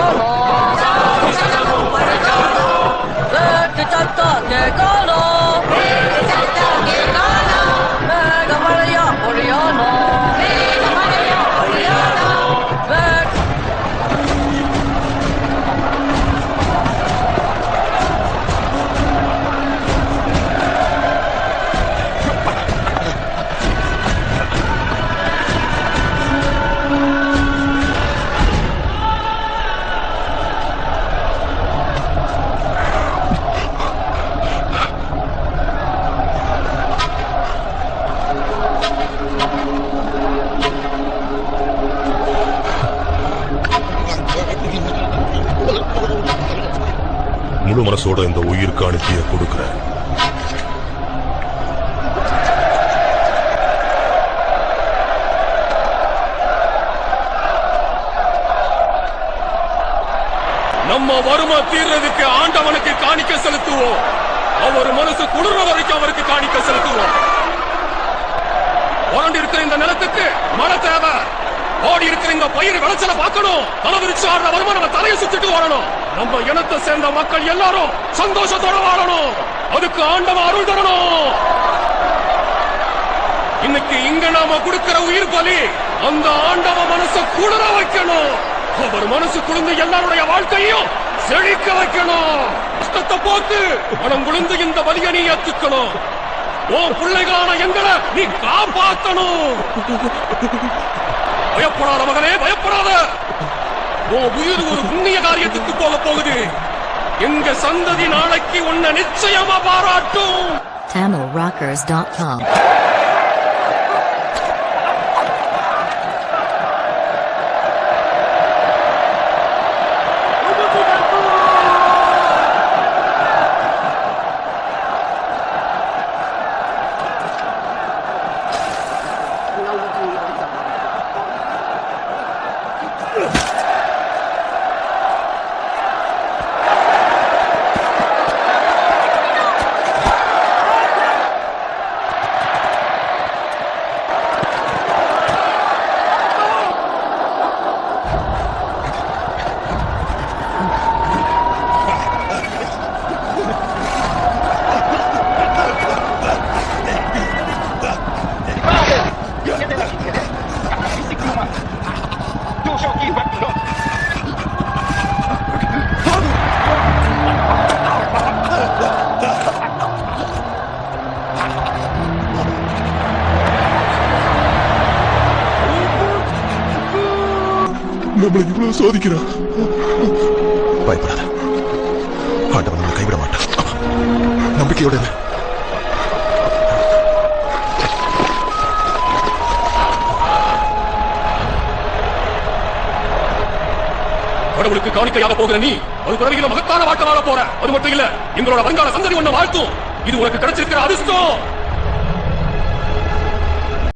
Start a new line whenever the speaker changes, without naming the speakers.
どう。முழு மனசோட இந்த உயிர் அனுப்பிய கொடுக்கிறேன்.
நம்ம வறுமை தீர்றதுக்கு ஆண்டவனுக்கு காணிக்க செலுத்துவோம். அவர் மனசு குளிர்ற வரைக்கும் அவருக்கு காணிக்க செலுத்துவோம். வறண்டு இருக்கிற இந்த நிலத்துக்கு மழை தேவை ஓடி இருக்கிற இந்த பயிர் விளைச்சல பார்க்கணும். தலைவிரிச்சு ஆடுற வருமா நம்ம தலையை சுத்திட்டு வரணும் நம்ம இனத்தை சேர்ந்த மக்கள் எல்லாரும் சந்தோஷத்தோட வாழணும். அதுக்கு ஆண்டவன் அருள் தரணும். இன்னைக்கு இங்க நாம கொடுக்கிற உயிர் பலி அந்த ஆண்டவ மனச குளிர வைக்கணும். அவர் மனசு குளிர்ந்து எல்லாருடைய வாழ்க்கையும் செழிக்க வைக்கணும். கஷ்டத்தை போக்கு மனம் குளிர்ந்து இந்த வலியை நீ ஏத்துக்கணும். உன் பிள்ளைகளான எங்களை நீ காப்பாத்தணும். பயப்படாத மகனே பயப்படாத. உன் உயிர் ஒரு புண்ணிய காரியத்துக்கு போக போகுது. எங்க சந்ததி நாளைக்கு உன்னை நிச்சயமா பாராட்டும்.
TamilRockers.com.
நம்மளை இவ்வளவு சோதிக்கிறான் பயப்படாத. ஆண்டவன் நம்மளை கைவிட மாட்டான். நம்பிக்கையோட.
கடவுளுக்கு காணிக்கையாக போகிற நீ அது பிறவியில மகத்தான வாழ்க்கை வாழ போற. அது மட்டும் இல்ல எங்களோட வருங்கால சந்ததி ஒண்ணு வாழ்த்தும். இது உனக்கு கிடைச்சிருக்கிற அதிர்ஷ்டம்.